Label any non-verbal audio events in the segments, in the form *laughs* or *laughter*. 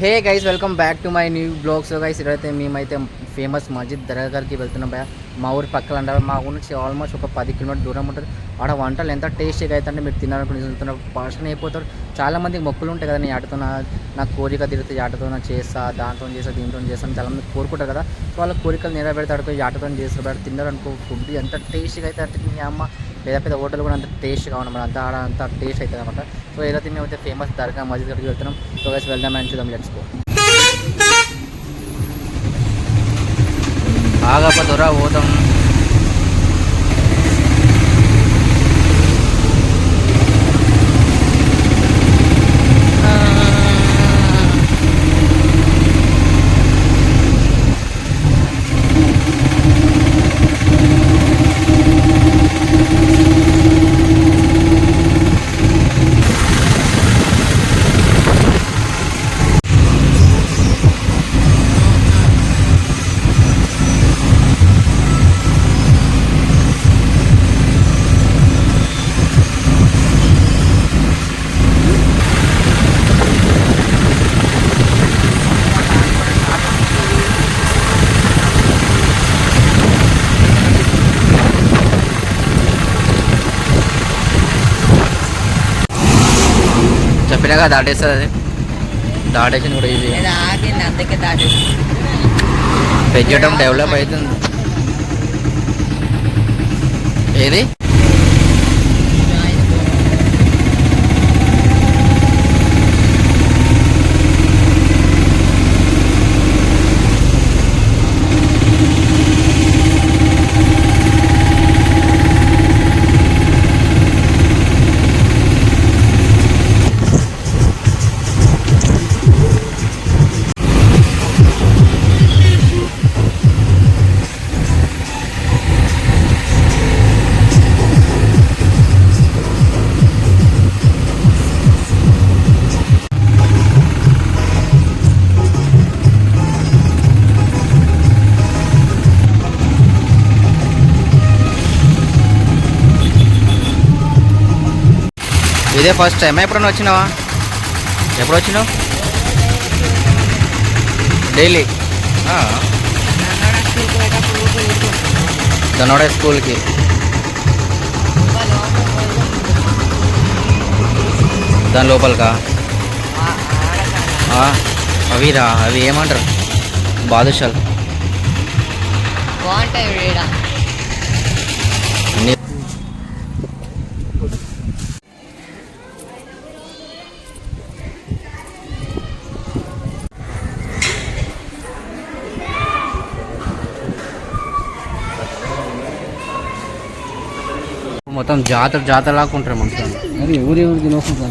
Hey guys welcome back to my new blogs guys ఇక్కడైతే మేమైతే famous మస్జిద్ దర్గాకి వెళ్తున్నాం భయ మా ఊరి పక్కన అంటారు. మా ఊరి నుంచి ఆల్మోస్ట్ ఒక పది కిలోమీటర్ దూరం ఉంటుంది. ఆడ వంటలు ఎంత టేస్టీగా అయితే అంటే మీరు తినాలనుకుని తింటున్నారు. పాషన్ అయిపోతారు. చాలామంది మొక్కులు ఉంటాయి కదా నేను ఆటతో నా కోరిక తిరుగుతుంది ఆటతో నా చేస్తా? దాంతో చేస్తా దీంతో చేస్తాను చాలామంది కోరుకుంటారు కదా. సో వాళ్ళ కోరికలు నెరవేరుతాడు ఈ ఆటతో చేస్తారు బట్ తిన్నారు అనుకో ఫుడ్ ఎంత టేస్టీగా అయితే అంటే మీ అమ్మ పెద్ద పెద్ద హోటల్ కూడా అంత టేస్ట్గా ఉన్నమాట అంత ఆడ అంత టేస్ట్ అవుతుంది అనమాట సో ఏదైతే అయితే ఫేమస్ దర్గా మస్జిద్ గడికి వెళ్తున్నాం సో గైస్ వెళ్దామని చూద్దాం లెట్స్ గో బాగా దొర పోతాం చెప్పినాగా దాటేస్తుంది. అది దాటేసింది కూడా దాటేసి పెంచడం డెవలప్ అవుతుంది. ఏది? ఇదే ఫస్ట్ టైం ఎప్పుడన్నా వచ్చినావా? ఎప్పుడు వచ్చినావు డైలీ తనోడే స్కూల్కి. దాని లోపలికా? అవిరా అవి ఏమంటారు? బాదుషాలు. బాగుంటాయి మొత్తం జాతర జాతర లాగా ఉంటారు మొత్తం మరి ఎవరు ఎవరు తినకుండా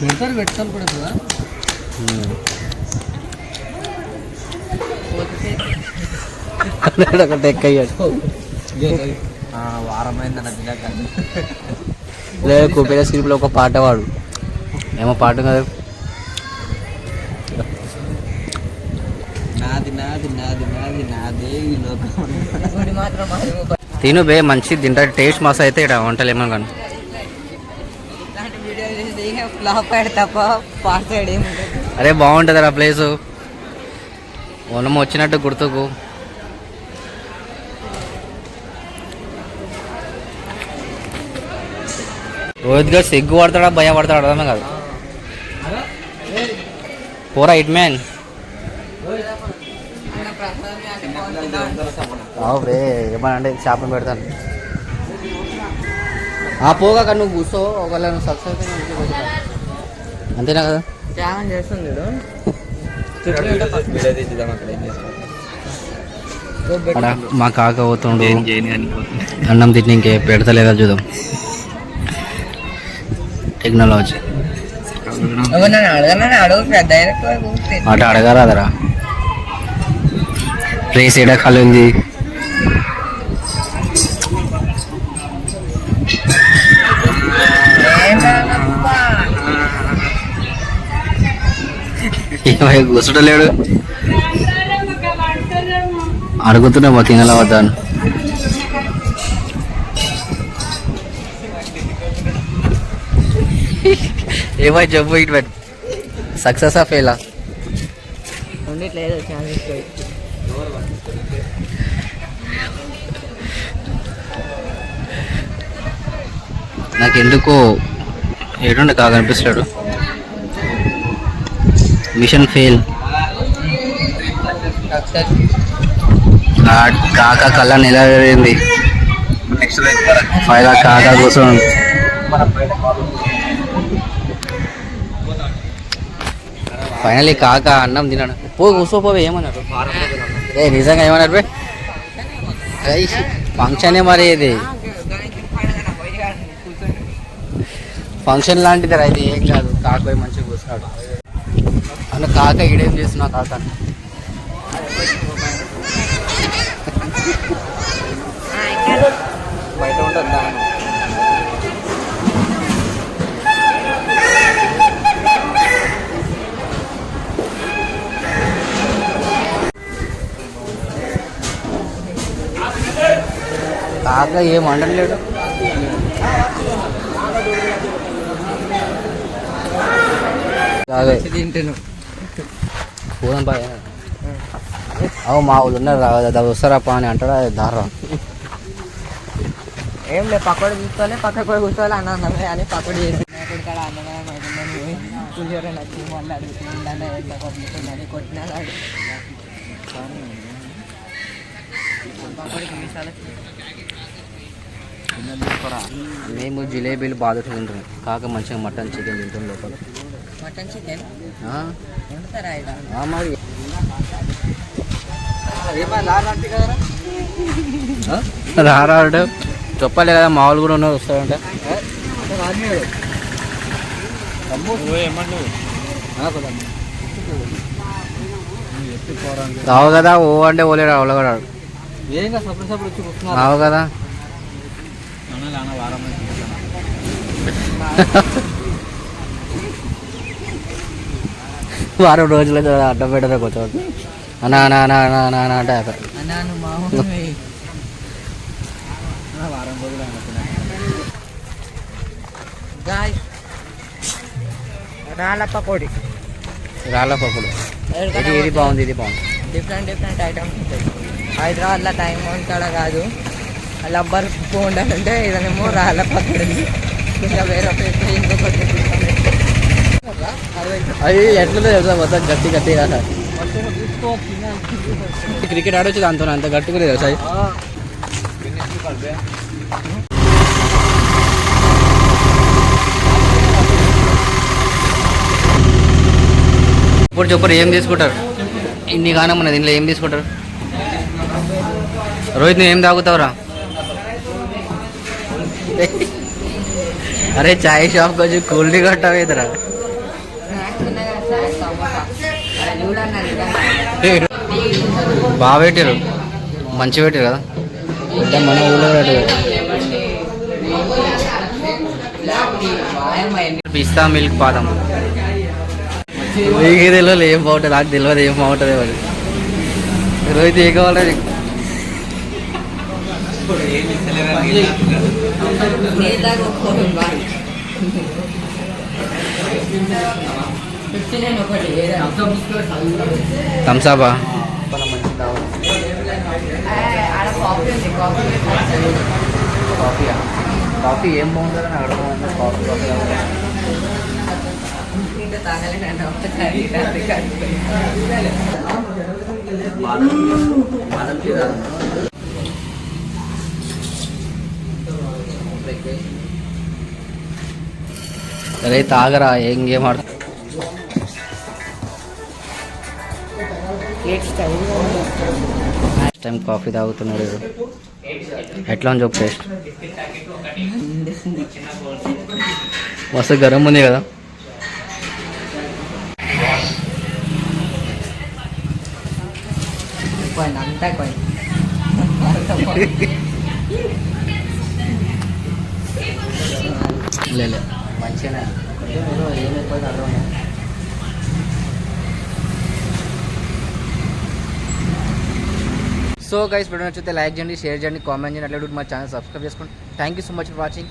పెడతారు పెడతారు కూడా కదా. ఒకటి ఎక్కయ్యాడు. వారమైంది అన్న తినక లేదు కుబేర సిరిపులో ఒక పాట వాడు. ఏమో పాట కదా. నాది నాది నాది నాది నాదే ఈ లోకం. మాత్రం తిను బే మంచి తింటా. టేస్ట్ మస్తు అయితే ఇక్కడ వంటలు ఏమో కానీ. అరే బాగుంటుంది ఆ ప్లేసు. మనం వచ్చినట్టు గుర్తుకు. రోహిత్ గారు సిగ్గు పడతాడా భయం పడతాడా అర్థమే కాదు. పోరా ఇట్ మ్యాన్. రే ఏమనంటే చేపలు పెడతాను. ఆ పోగా నువ్వు కూర్చో ఒకవేళ నువ్వు సక్సెస్. అంతేనా కదా? త్యాగం చేస్తుంది మా కాక పోతుండు. అన్నం తిని ఇంకే పెడతలేదా చూద్దాం. టెక్నాలజీ అటు అడగరాదరా. రేస్ ఏడా ఖాళీ ఉంది. ఏమై కూర్చుంటలేడు. అడుగుతున్నామా తినాల వద్దాను ఏమై జబ్బు ఇటు పెట్టు. సక్సెస్ ఆ ఫెయిలా ఉండట్లేదు నాకు ఎందుకో ఏడుండే కాగా అనిపిస్తాడు మిషన్ ఫెయిల్ కాక కళ్ళ నిలబడింది పైగా కాక కోసం. ఫైనలీ కాక అన్నం తిన్నాడు పో కూర్చోపోవే ఏమన్నారు ఏ నిజంగా ఏమన్నారు బే? ఫంక్షనే మరి ఇది? ఫంక్షన్ లాంటిది రా ఇది ఏం కాదు. కాకపోయి మంచి మంచిగా కాక ఈడేం చేస్తున్నావు కాక బయట ఉంటుంది దాని. కాక ఏం అండలేడు కాగే తింటాను పోదాం అవు మా వాళ్ళు ఉన్నారు రా వస్తారా పా అని అంటాడా దారా ఏం లేదు పక్కడు చూసుకోవాలి పక్కకు పోయి కూర్చోవాలి అన్న అన్నమే అని పక్కడు చేసి ఇక్కడ అన్నమే పులిహోర నచ్చి మళ్ళీ అడుగుతుందని ఎట్లా కొట్టుకుందని కొట్టినాడు పక్కడికి మీసాలు మేము జిలేబీలు బాగా తింటాం కాక మంచిగా మటన్ చికెన్ తింటాం లోపల. Mutton chicken? వండుతారా ఇక్కడ ఆ మరి. రారాడు చెప్పలే కదా మా వాళ్ళు కూడా ఉన్నారు వస్తారంటే. రావు కదా ఓ అంటే ఓలే రావు కూడా రావు కదా. *laughs* *laughs* వారం రోజులు అడ్డం పెట్టదా కొంచెం అన్నా అన్నా అన్నా అన్నా అన్నా అన్నా అంటే రాళ్ళ పకోడి. రాళ్ళ పప్పులు ఇది ఇది బాగుంది ఇది బాగుంది. డిఫరెంట్ డిఫరెంట్ ఐటమ్స్ ఉంటాయి. హైదరాబాద్లో టైం కాడ కాదు. లబ్బర్ ఉండాలంటే ఇదనేమో రాళ్ళ పకోడి. ఇంకా వేరే ప్లేస్ ఇంకొకటి. అది ఎట్లా తెలుసా మొత్తం గట్టి గట్టి క్రికెట్ ఆడొచ్చు దాంతో అంత గట్టిగా లేదు తెలుసా? ఇప్పుడు చెప్పరు ఏం తీసుకుంటారు? ఇన్ని గానం ఉన్నది దీనిలో ఏం తీసుకుంటారు? రోహిత్ నువ్వు ఏం తాగుతావురా? అరే చాయ్ షాప్ వచ్చి కూల్ డ్రింక్ కట్టావు బాగా పెట్టారు మంచి పెట్టారు కదా? అంటే మన ఊళ్ళో పిస్తా మిల్క్ పాదం. మీకు తెలియదు ఏం బాగుంటుంది నాకు తెలియదు ఏం బాగుంటుంది మరి. రోజు ఏ కావాలి థమ్సాబా కాఫీయా కాఫీ ఏం బాగుంటుందని అడగడం కాఫీ కాఫీ అరే తాగరా ఏం గేమ్ ఆడ నెక్స్ట్ టైం కాఫీ తాగుతున్నాడు వీడు. ఎట్లా అని చెప్పు టేస్ట్? మస్తు గరం ఉంది కదా. అంతా పోయి లేదు మంచిగానే కొంచెం ఏదో ఏం ఎక్కువ అర్థం సో గైస్ వీడియో నచ్చితే లైక్ చేయండి షేర్ చేయండి కామెంట్ చేయండి అట్లా మా ఛానల్ సబ్స్క్రైబ్ చేసుకోండి. Thank you so much for watching